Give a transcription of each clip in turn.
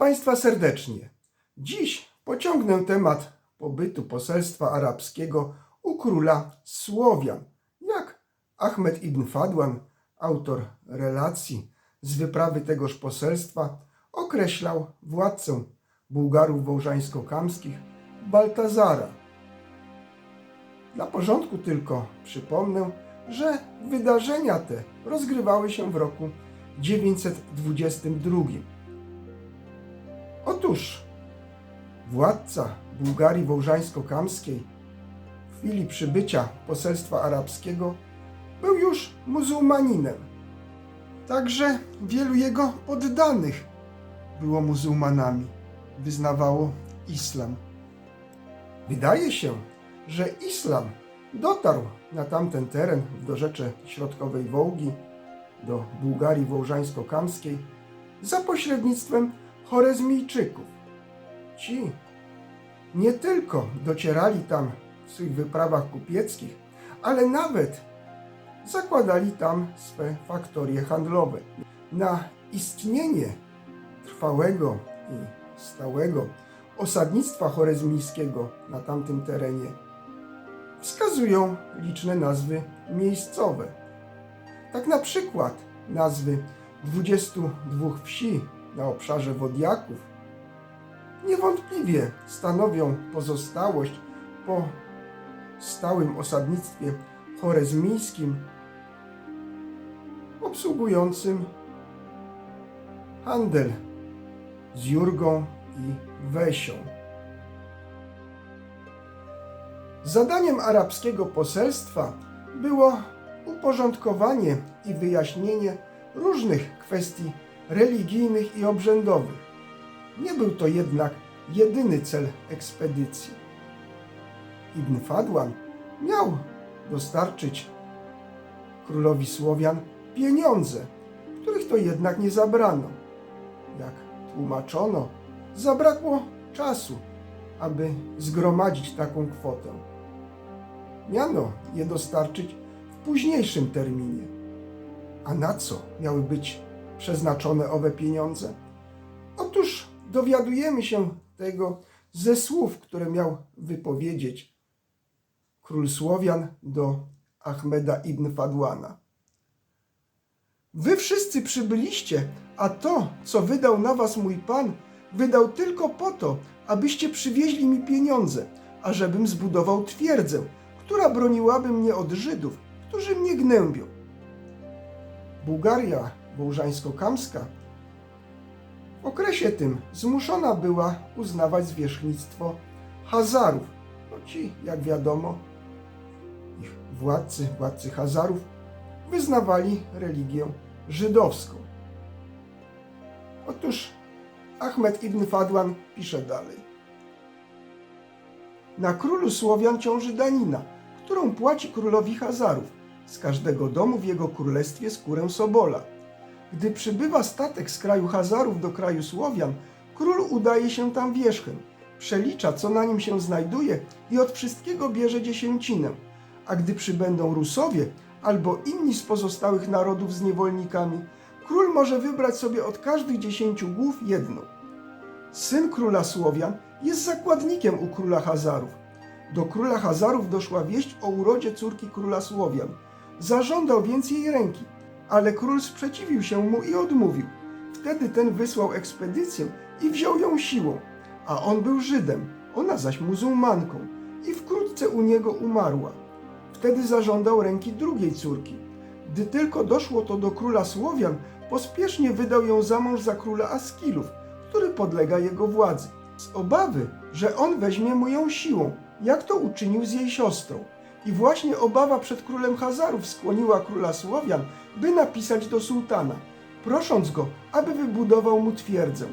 Państwa serdecznie. Dziś pociągnę temat pobytu poselstwa arabskiego u króla Słowian. Jak Ahmed ibn Fadwan, autor relacji z wyprawy tegoż poselstwa, określał władcę Bułgarów wołżańsko-kamskich Baltazara. Dla porządku tylko przypomnę, że wydarzenia te rozgrywały się w roku 922. Otóż władca Bułgarii Wołżańsko-Kamskiej w chwili przybycia poselstwa arabskiego był już muzułmaninem. Także wielu jego poddanych było muzułmanami, wyznawało islam. Wydaje się, że islam dotarł na tamten teren w dorzecze środkowej Wołgi do Bułgarii Wołżańsko-Kamskiej za pośrednictwem Chorezmijczyków. Ci nie tylko docierali tam w swych wyprawach kupieckich, ale nawet zakładali tam swe faktorie handlowe. Na istnienie trwałego i stałego osadnictwa chorezmijskiego na tamtym terenie wskazują liczne nazwy miejscowe. Tak na przykład nazwy 22 wsi na obszarze Wodiaków niewątpliwie stanowią pozostałość po stałym osadnictwie chorezmijskim obsługującym handel z Jurgą i Wesią. Zadaniem arabskiego poselstwa było uporządkowanie i wyjaśnienie różnych kwestii religijnych i obrzędowych. Nie był to jednak jedyny cel ekspedycji. Ibn Fadwan miał dostarczyć królowi Słowian pieniądze, których to jednak nie zabrano. Jak tłumaczono, zabrakło czasu, aby zgromadzić taką kwotę. Miano je dostarczyć w późniejszym terminie. A na co miały być przeznaczone owe pieniądze? Otóż dowiadujemy się tego ze słów, które miał wypowiedzieć król Słowian do Ahmeda ibn Fadłana. Wy wszyscy przybyliście, a to, co wydał na was mój pan, wydał tylko po to, abyście przywieźli mi pieniądze, ażebym zbudował twierdzę, która broniłaby mnie od Żydów, którzy mnie gnębią. Bułgaria wołżańsko-kamska w okresie tym zmuszona była uznawać zwierzchnictwo Hazarów. No ci, jak wiadomo, ich władcy, władcy Hazarów, wyznawali religię żydowską. Otóż Ahmed ibn Fadwan pisze dalej. Na królu Słowian ciąży danina, którą płaci królowi Hazarów z każdego domu w jego królestwie skórę sobola. Gdy przybywa statek z kraju Hazarów do kraju Słowian, król udaje się tam wierzchem, przelicza, co na nim się znajduje i od wszystkiego bierze dziesięcinę. A gdy przybędą Rusowie albo inni z pozostałych narodów z niewolnikami, król może wybrać sobie od każdych dziesięciu głów jedną. Syn króla Słowian jest zakładnikiem u króla Hazarów. Do króla Hazarów doszła wieść o urodzie córki króla Słowian. Zażądał więc jej ręki, ale król sprzeciwił się mu i odmówił. Wtedy ten wysłał ekspedycję i wziął ją siłą, a on był Żydem, ona zaś muzułmanką i wkrótce u niego umarła. Wtedy zażądał ręki drugiej córki. Gdy tylko doszło to do króla Słowian, pospiesznie wydał ją za mąż za króla Askilów, który podlega jego władzy, z obawy, że on weźmie mu ją siłą, jak to uczynił z jej siostrą. I właśnie obawa przed królem Hazarów skłoniła króla Słowian, by napisać do sułtana, prosząc go, aby wybudował mu twierdzę.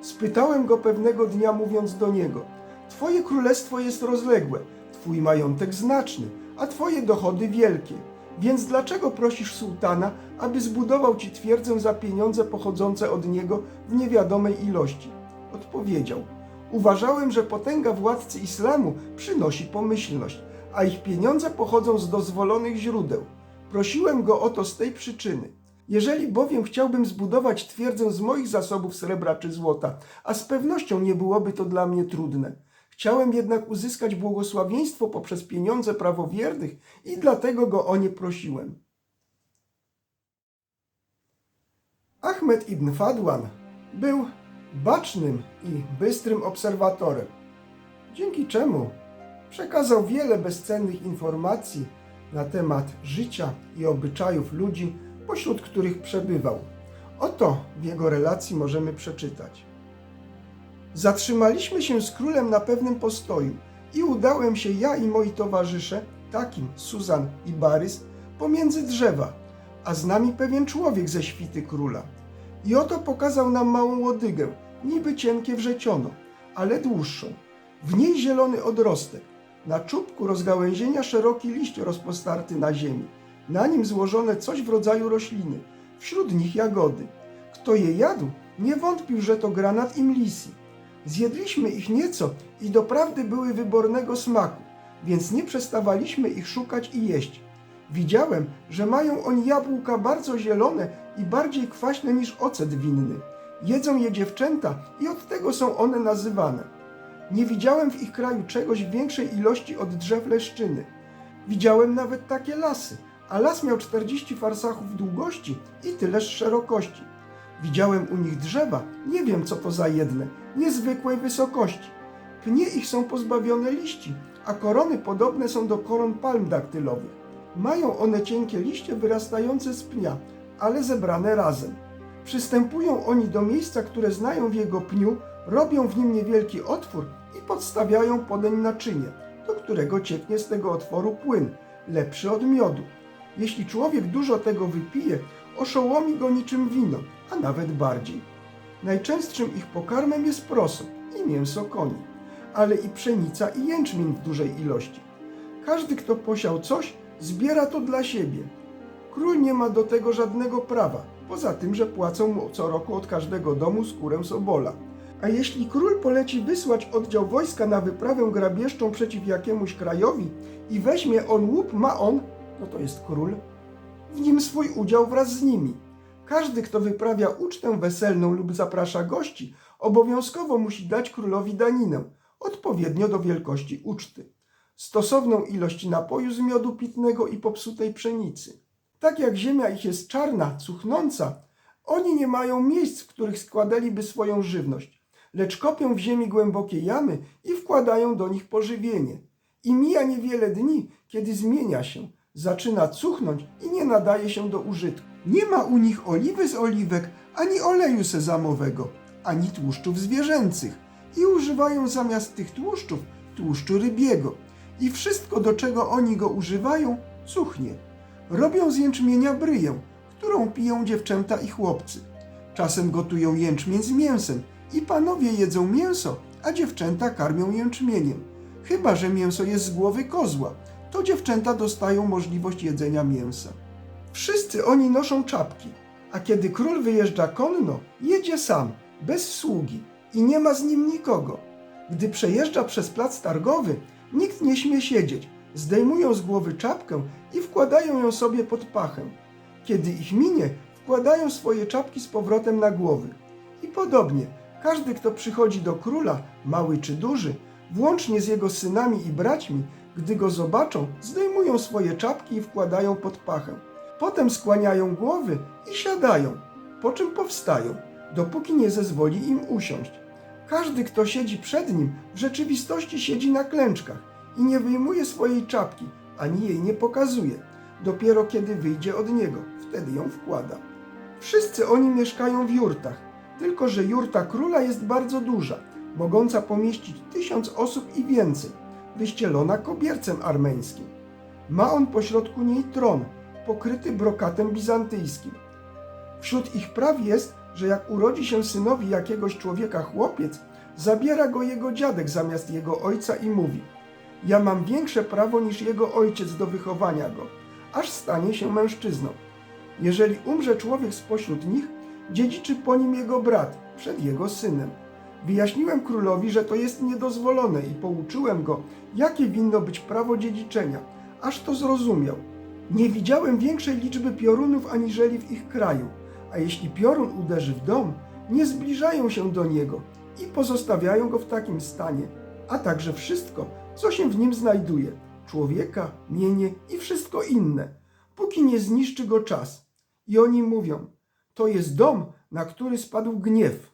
Spytałem go pewnego dnia, mówiąc do niego: Twoje królestwo jest rozległe, twój majątek znaczny, a twoje dochody wielkie. Więc dlaczego prosisz sułtana, aby zbudował ci twierdzę za pieniądze pochodzące od niego w niewiadomej ilości? Odpowiedział: Uważałem, że potęga władcy islamu przynosi pomyślność, a ich pieniądze pochodzą z dozwolonych źródeł. Prosiłem go o to z tej przyczyny. Jeżeli bowiem chciałbym zbudować twierdzę z moich zasobów srebra czy złota, a z pewnością nie byłoby to dla mnie trudne. Chciałem jednak uzyskać błogosławieństwo poprzez pieniądze prawowiernych i dlatego go o nie prosiłem. Ahmed ibn Fadwan był bacznym i bystrym obserwatorem, dzięki czemu przekazał wiele bezcennych informacji na temat życia i obyczajów ludzi, pośród których przebywał. Oto w jego relacji możemy przeczytać. Zatrzymaliśmy się z królem na pewnym postoju i udałem się ja i moi towarzysze, takim Suzan i Barys, pomiędzy drzewa, a z nami pewien człowiek ze świty króla. I oto pokazał nam małą łodygę, niby cienkie wrzeciono, ale dłuższą. W niej zielony odrostek, na czubku rozgałęzienia szeroki liść rozpostarty na ziemi, na nim złożone coś w rodzaju rośliny, wśród nich jagody. Kto je jadł, nie wątpił, że to granat i mlisi. Zjedliśmy ich nieco i doprawdy były wybornego smaku, więc nie przestawaliśmy ich szukać i jeść. Widziałem, że mają oni jabłka bardzo zielone i bardziej kwaśne niż ocet winny. Jedzą je dziewczęta i od tego są one nazywane. Nie widziałem w ich kraju czegoś większej ilości od drzew leszczyny. Widziałem nawet takie lasy, a las miał 40 farsachów długości i tyleż szerokości. Widziałem u nich drzewa, nie wiem co to za jedne, niezwykłej wysokości. Pnie ich są pozbawione liści, a korony podobne są do koron palm daktylowych. Mają one cienkie liście wyrastające z pnia, ale zebrane razem. Przystępują oni do miejsca, które znają w jego pniu, robią w nim niewielki otwór i podstawiają podeń naczynie, do którego cieknie z tego otworu płyn, lepszy od miodu. Jeśli człowiek dużo tego wypije, oszołomi go niczym wino, a nawet bardziej. Najczęstszym ich pokarmem jest proso i mięso koni, ale i pszenica i jęczmień w dużej ilości. Każdy, kto posiał coś, zbiera to dla siebie. Król nie ma do tego żadnego prawa, poza tym, że płacą mu co roku od każdego domu skórę sobola. A jeśli król poleci wysłać oddział wojska na wyprawę grabieżczą przeciw jakiemuś krajowi i weźmie on łup, ma on, no to jest król, w nim swój udział wraz z nimi. Każdy, kto wyprawia ucztę weselną lub zaprasza gości, obowiązkowo musi dać królowi daninę, odpowiednio do wielkości uczty. Stosowną ilość napoju z miodu pitnego i popsutej pszenicy. Tak jak ziemia ich jest czarna, cuchnąca, oni nie mają miejsc, w których składaliby swoją żywność, lecz kopią w ziemi głębokie jamy i wkładają do nich pożywienie. I mija niewiele dni, kiedy zmienia się, zaczyna cuchnąć i nie nadaje się do użytku. Nie ma u nich oliwy z oliwek, ani oleju sezamowego, ani tłuszczów zwierzęcych i używają zamiast tych tłuszczów tłuszczu rybiego. I wszystko, do czego oni go używają, cuchnie. Robią z jęczmienia bryję, którą piją dziewczęta i chłopcy. Czasem gotują jęczmień z mięsem i panowie jedzą mięso, a dziewczęta karmią jęczmieniem. Chyba, że mięso jest z głowy kozła, to dziewczęta dostają możliwość jedzenia mięsa. Wszyscy oni noszą czapki, a kiedy król wyjeżdża konno, jedzie sam, bez sługi i nie ma z nim nikogo. Gdy przejeżdża przez plac targowy, nikt nie śmie siedzieć. Zdejmują z głowy czapkę i wkładają ją sobie pod pachę. Kiedy ich minie, wkładają swoje czapki z powrotem na głowy. I podobnie, każdy, kto przychodzi do króla, mały czy duży, włącznie z jego synami i braćmi, gdy go zobaczą, zdejmują swoje czapki i wkładają pod pachę. Potem skłaniają głowy i siadają, po czym powstają, dopóki nie zezwoli im usiąść. Każdy, kto siedzi przed nim, w rzeczywistości siedzi na klęczkach i nie wyjmuje swojej czapki, ani jej nie pokazuje. Dopiero kiedy wyjdzie od niego, wtedy ją wkłada. Wszyscy oni mieszkają w jurtach, tylko że jurta króla jest bardzo duża, mogąca pomieścić tysiąc osób i więcej, wyścielona kobiercem armeńskim. Ma on pośrodku niej tron, pokryty brokatem bizantyjskim. Wśród ich praw jest, że jak urodzi się synowi jakiegoś człowieka chłopiec, zabiera go jego dziadek zamiast jego ojca i mówi: Ja mam większe prawo niż jego ojciec do wychowania go, aż stanie się mężczyzną. Jeżeli umrze człowiek spośród nich, dziedziczy po nim jego brat przed jego synem. Wyjaśniłem królowi, że to jest niedozwolone i pouczyłem go, jakie winno być prawo dziedziczenia, aż to zrozumiał. Nie widziałem większej liczby piorunów aniżeli w ich kraju, a jeśli piorun uderzy w dom, nie zbliżają się do niego i pozostawiają go w takim stanie, a także wszystko, co się w nim znajduje człowieka, mienie i wszystko inne, póki nie zniszczy go czas. I oni mówią: To jest dom, na który spadł gniew.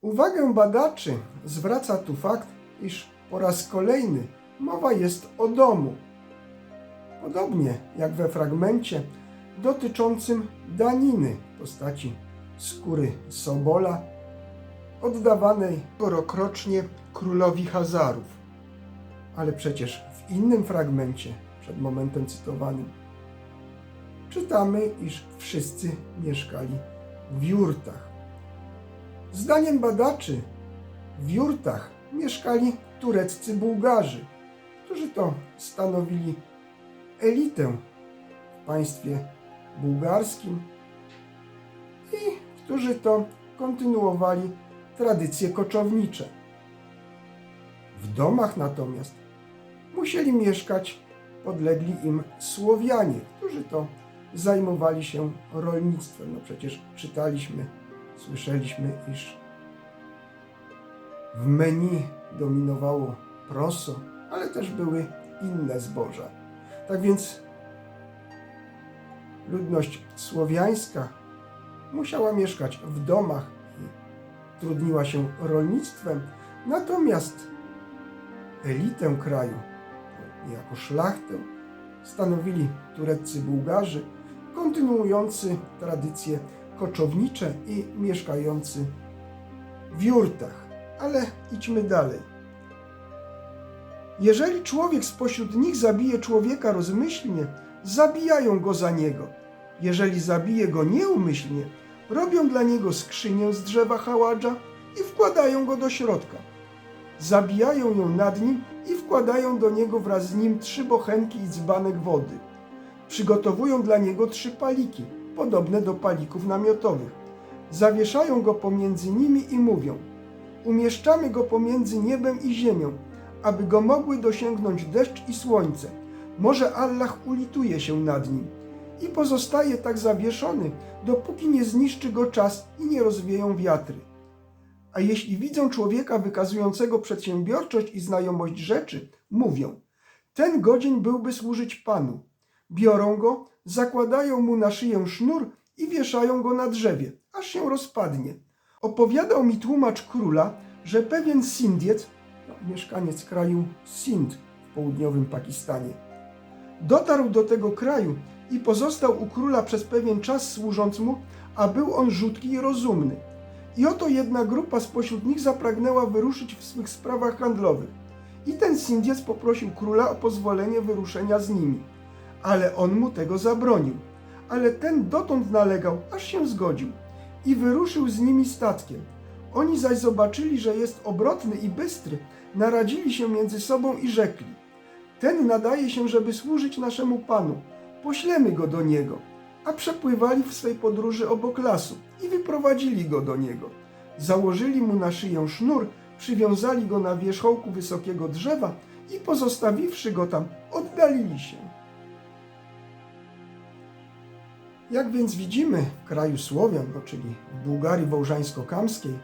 Uwagę badaczy zwraca tu fakt, iż po raz kolejny mowa jest o domu. Podobnie jak we fragmencie dotyczącym daniny w postaci skóry Sobola, oddawanej rokrocznie królowi Hazarów. Ale przecież w innym fragmencie, przed momentem cytowanym, czytamy, iż wszyscy mieszkali w jurtach. Zdaniem badaczy w jurtach mieszkali tureccy Bułgarzy, którzy to stanowili elitę w państwie bułgarskim i którzy to kontynuowali tradycje koczownicze. W domach natomiast musieli mieszkać podlegli im Słowianie, którzy to zajmowali się rolnictwem. No przecież czytaliśmy, słyszeliśmy, iż w menu dominowało proso, ale też były inne zboża. Tak więc ludność słowiańska musiała mieszkać w domach i trudniła się rolnictwem, natomiast elitę kraju, niejako szlachtę, stanowili tureccy Bułgarzy, kontynuujący tradycje koczownicze i mieszkający w jurtach. Ale idźmy dalej. Jeżeli człowiek spośród nich zabije człowieka rozmyślnie, zabijają go za niego. Jeżeli zabije go nieumyślnie, robią dla niego skrzynię z drzewa haładża i wkładają go do środka. Zabijają ją nad nim i wkładają do niego wraz z nim trzy bochenki i dzbanek wody. Przygotowują dla niego trzy paliki, podobne do palików namiotowych. Zawieszają go pomiędzy nimi i mówią: Umieszczamy go pomiędzy niebem i ziemią, aby go mogły dosięgnąć deszcz i słońce. Może Allah ulituje się nad nim i pozostaje tak zawieszony, dopóki nie zniszczy go czas i nie rozwieją wiatry. A jeśli widzą człowieka wykazującego przedsiębiorczość i znajomość rzeczy, mówią: Ten godzin byłby służyć Panu. Biorą go, zakładają mu na szyję sznur i wieszają go na drzewie, aż się rozpadnie. Opowiadał mi tłumacz króla, że pewien Sindiec, no, mieszkaniec kraju Sind w południowym Pakistanie, dotarł do tego kraju i pozostał u króla przez pewien czas służąc mu, a był on rzutki i rozumny. I oto jedna grupa spośród nich zapragnęła wyruszyć w swych sprawach handlowych. I ten Sindiec poprosił króla o pozwolenie wyruszenia z nimi. Ale on mu tego zabronił. Ale ten dotąd nalegał, aż się zgodził. I wyruszył z nimi statkiem. Oni zaś zobaczyli, że jest obrotny i bystry, naradzili się między sobą i rzekli: Ten nadaje się, żeby służyć naszemu panu. Poślemy go do niego a przepływali w swej podróży obok lasu i wyprowadzili go do niego. Założyli mu na szyję sznur, przywiązali go na wierzchołku wysokiego drzewa i pozostawiwszy go tam, oddalili się. Jak więc widzimy, w kraju Słowian, no, czyli w Bułgarii Wołżańsko-Kamskiej,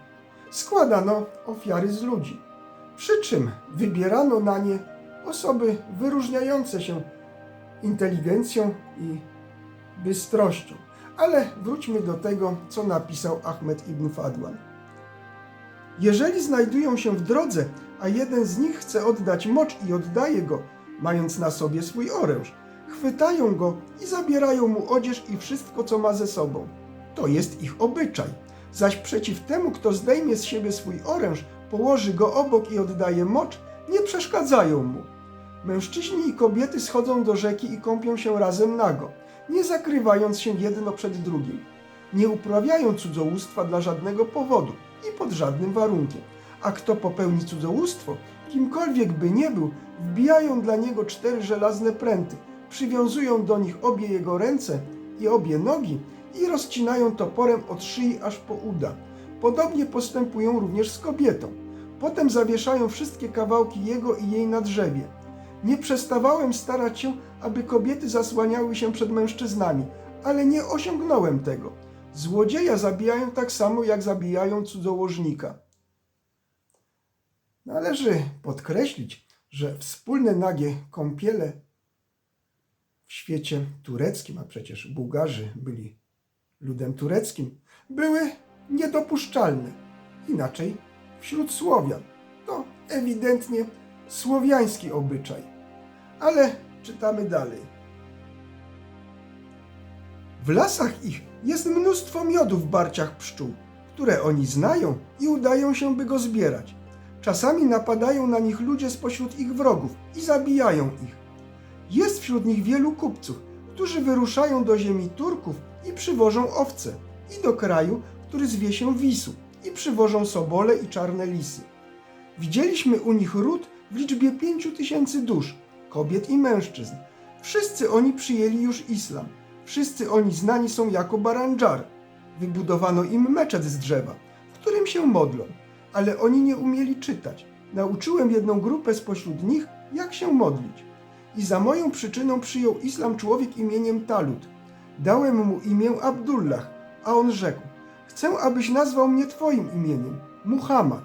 składano ofiary z ludzi, przy czym wybierano na nie osoby wyróżniające się inteligencją i bystrością. Ale wróćmy do tego, co napisał Ahmed ibn Fadwan. Jeżeli znajdują się w drodze, a jeden z nich chce oddać mocz i oddaje go, mając na sobie swój oręż, chwytają go i zabierają mu odzież i wszystko, co ma ze sobą. To jest ich obyczaj. Zaś przeciw temu, kto zdejmie z siebie swój oręż, położy go obok i oddaje mocz, nie przeszkadzają mu. Mężczyźni i kobiety schodzą do rzeki i kąpią się razem nago nie zakrywając się jedno przed drugim. Nie uprawiają cudzołóstwa dla żadnego powodu i pod żadnym warunkiem. A kto popełni cudzołóstwo, kimkolwiek by nie był, wbijają dla niego cztery żelazne pręty, przywiązują do nich obie jego ręce i obie nogi i rozcinają toporem od szyi aż po uda. Podobnie postępują również z kobietą. Potem zawieszają wszystkie kawałki jego i jej na drzewie. Nie przestawałem starać się, aby kobiety zasłaniały się przed mężczyznami, ale nie osiągnąłem tego. Złodzieja zabijają tak samo, jak zabijają cudzołożnika. Należy podkreślić, że wspólne nagie kąpiele w świecie tureckim, a przecież Bułgarzy byli ludem tureckim, były niedopuszczalne. Inaczej wśród Słowian. To ewidentnie słowiański obyczaj. Ale czytamy dalej. W lasach ich jest mnóstwo miodu w barciach pszczół, które oni znają i udają się, by go zbierać. Czasami napadają na nich ludzie spośród ich wrogów i zabijają ich. Jest wśród nich wielu kupców, którzy wyruszają do ziemi Turków i przywożą owce, i do kraju, który zwie się Wisu, i przywożą sobole i czarne lisy. Widzieliśmy u nich ród w liczbie pięciu tysięcy dusz, kobiet i mężczyzn. Wszyscy oni przyjęli już islam. Wszyscy oni znani są jako barandżar. Wybudowano im meczet z drzewa, w którym się modlą, ale oni nie umieli czytać. Nauczyłem jedną grupę spośród nich, jak się modlić. I za moją przyczyną przyjął islam człowiek imieniem Talut. Dałem mu imię Abdullah, a on rzekł: Chcę, abyś nazwał mnie Twoim imieniem, Muhammad.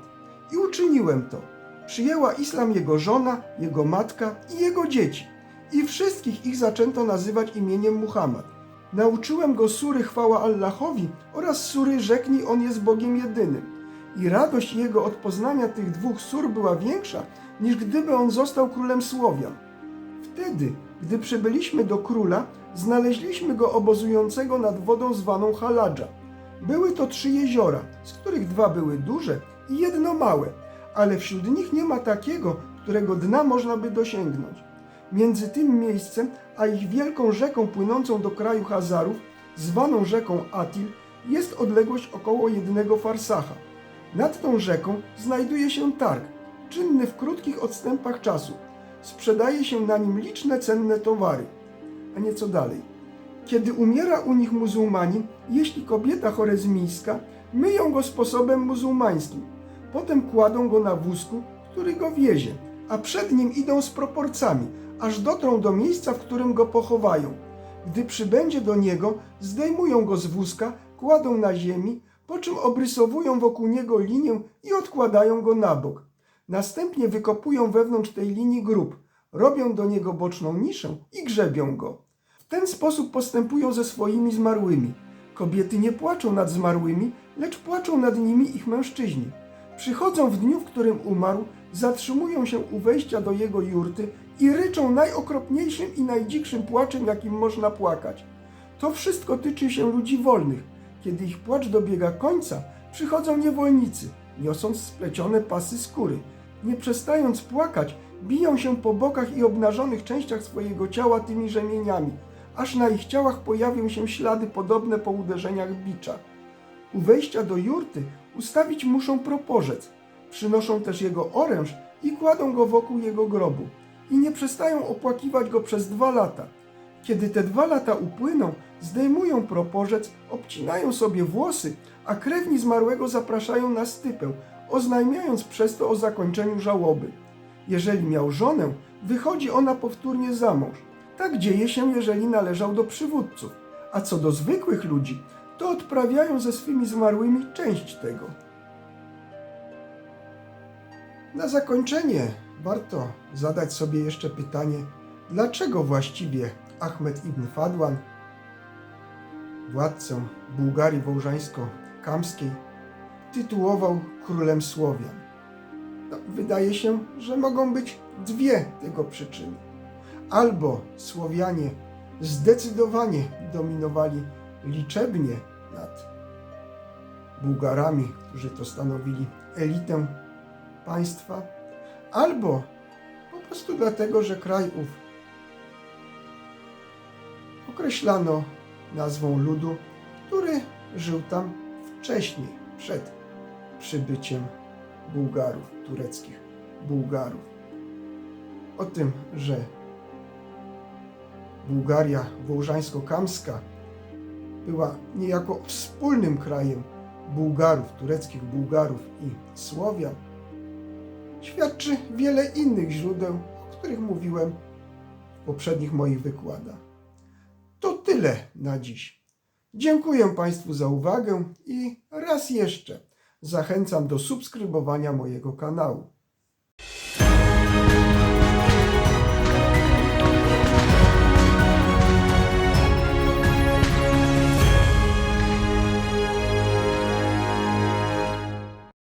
I uczyniłem to. Przyjęła islam jego żona, jego matka i jego dzieci. I wszystkich ich zaczęto nazywać imieniem Muhammad. Nauczyłem go sury chwała Allahowi oraz sury rzeknij on jest Bogiem jedynym. I radość jego od poznania tych dwóch sur była większa, niż gdyby on został królem Słowian. Wtedy, gdy przybyliśmy do króla, znaleźliśmy go obozującego nad wodą zwaną Haladża. Były to trzy jeziora, z których dwa były duże i jedno małe, ale wśród nich nie ma takiego, którego dna można by dosięgnąć. Między tym miejscem a ich wielką rzeką płynącą do kraju Hazarów, zwaną rzeką Atil, jest odległość około jednego farsacha. Nad tą rzeką znajduje się targ, czynny w krótkich odstępach czasu. Sprzedaje się na nim liczne cenne towary. A nieco dalej. Kiedy umiera u nich muzułmanin, jeśli kobieta chorezmijska, myją go sposobem muzułmańskim. Potem kładą go na wózku, który go wiezie, a przed nim idą z proporcami, aż dotrą do miejsca, w którym go pochowają. Gdy przybędzie do niego, zdejmują go z wózka, kładą na ziemi, po czym obrysowują wokół niego linię i odkładają go na bok. Następnie wykopują wewnątrz tej linii grób, robią do niego boczną niszę i grzebią go. W ten sposób postępują ze swoimi zmarłymi. Kobiety nie płaczą nad zmarłymi, lecz płaczą nad nimi ich mężczyźni. Przychodzą w dniu, w którym umarł, zatrzymują się u wejścia do jego jurty i ryczą najokropniejszym i najdzikszym płaczem, jakim można płakać. To wszystko tyczy się ludzi wolnych. Kiedy ich płacz dobiega końca, przychodzą niewolnicy, niosąc splecione pasy skóry. Nie przestając płakać, biją się po bokach i obnażonych częściach swojego ciała tymi rzemieniami, aż na ich ciałach pojawią się ślady podobne po uderzeniach bicza. U wejścia do jurty ustawić muszą proporzec. Przynoszą też jego oręż i kładą go wokół jego grobu. I nie przestają opłakiwać go przez dwa lata. Kiedy te dwa lata upłyną, zdejmują proporzec, obcinają sobie włosy, a krewni zmarłego zapraszają na stypę, oznajmiając przez to o zakończeniu żałoby. Jeżeli miał żonę, wychodzi ona powtórnie za mąż. Tak dzieje się, jeżeli należał do przywódców. A co do zwykłych ludzi, to odprawiają ze swymi zmarłymi część tego. Na zakończenie warto zadać sobie jeszcze pytanie, dlaczego właściwie Ahmed ibn Fadwan, władcą Bułgarii Wołżańsko-Kamskiej, tytułował królem Słowian. No, wydaje się, że mogą być dwie tego przyczyny. Albo Słowianie zdecydowanie dominowali liczebnie nad Bułgarami, którzy to stanowili elitę państwa, albo po prostu dlatego, że kraj ów określano nazwą ludu, który żył tam wcześniej, przed przybyciem Bułgarów, tureckich Bułgarów. O tym, że Bułgaria wołżańsko-kamska była niejako wspólnym krajem Bułgarów, tureckich Bułgarów i Słowian, świadczy wiele innych źródeł, o których mówiłem w poprzednich moich wykładach. To tyle na dziś. Dziękuję Państwu za uwagę i raz jeszcze zachęcam do subskrybowania mojego kanału.